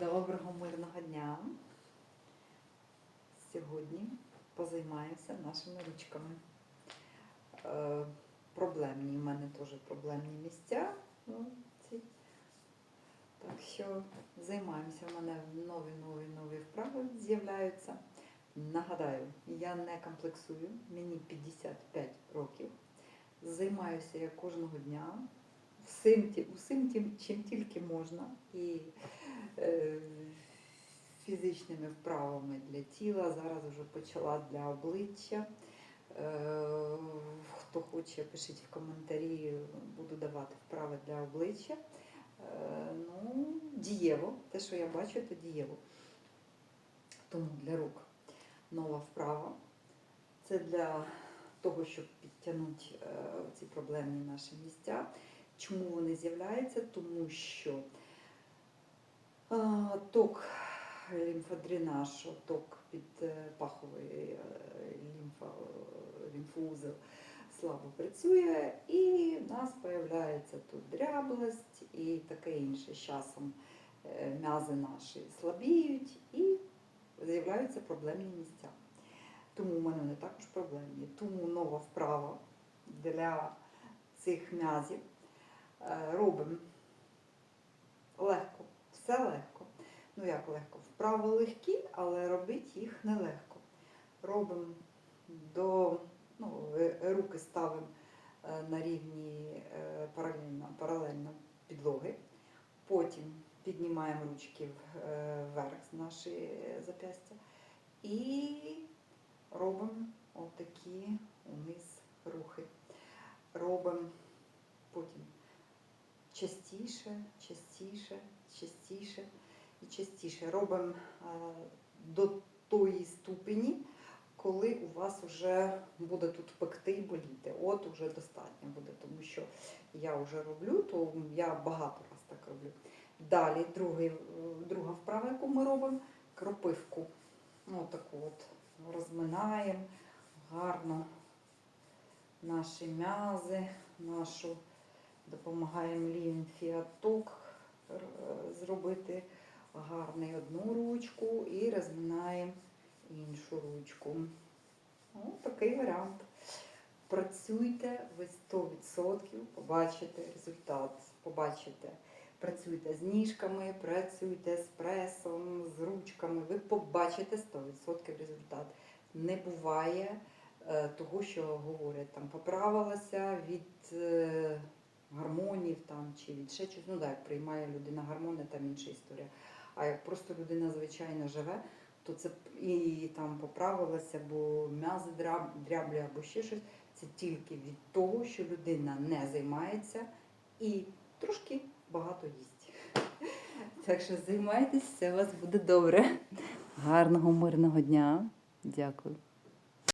Доброго мирного дня. Сьогодні позаймаємося нашими ручками. Е, проблемні, в мене теж проблемні місця. Ну. Так що займаємося, в мене нові, нові, нові вправи з'являються. Нагадаю, я не комплексую, мені 55 років. Займаюся я кожного дня всім, усім тим, чим тільки можна. І фізичними вправами для тіла. Зараз вже почала для обличчя. Е, хто хоче, пишіть в коментарі, буду давати вправи для обличчя. Е, ну, дієво, те, що я бачу, це дієво. Тому для рук нова вправа. Це для того, щоб підтягнути е, ці проблемні наші місця. Чому вони з'являються? Тому що ток лімфодренаж, ток під е, паховий е, лімфа, лімфоузел слабо працює, і в нас з'являється тут дряблость і таке інше. З часом е, м'язи наші слабіють і з'являються проблемні місця. Тому в мене вони також проблемні. Тому нова вправа для цих м'язів. Е, Робимо легко, все легко. Ну як легко? Вправи легкі, але робити їх нелегко. Робимо до ну, е, руки ставимо е, на рівні е, паралельно, паралельно підлоги. Потім піднімаємо ручки е, вверх з наші зап'ястя і робимо отакі униз рухи. Робимо потім частіше, частіше, частіше і частіше. Робимо е, до тої ступені, коли у вас вже буде тут пекти і боліти. От вже достатньо буде, тому що я вже роблю, то я багато раз так роблю. Далі другий, друга вправа, яку ми робимо, кропивку. Отаку от розминаємо гарно наші м'язи, нашу допомагаємо лімфі отток е, зробити гарний одну ручку і розминаємо іншу ручку. Ось такий варіант. Працюйте, ви 100% побачите результат. Побачите. Працюйте з ніжками, працюйте з пресом, з ручками. Ви побачите 100% результат. Не буває е, того, що говорять, там поправилася від е, чи від ще чогось. Ну так, як приймає людина гормони, там інша історія. А як просто людина звичайно живе, то це і там поправилася, бо м'язи дряб- дряблі або ще щось. Це тільки від того, що людина не займається і трошки багато їсть. Так що займайтесь, все у вас буде добре. Гарного мирного дня. Дякую.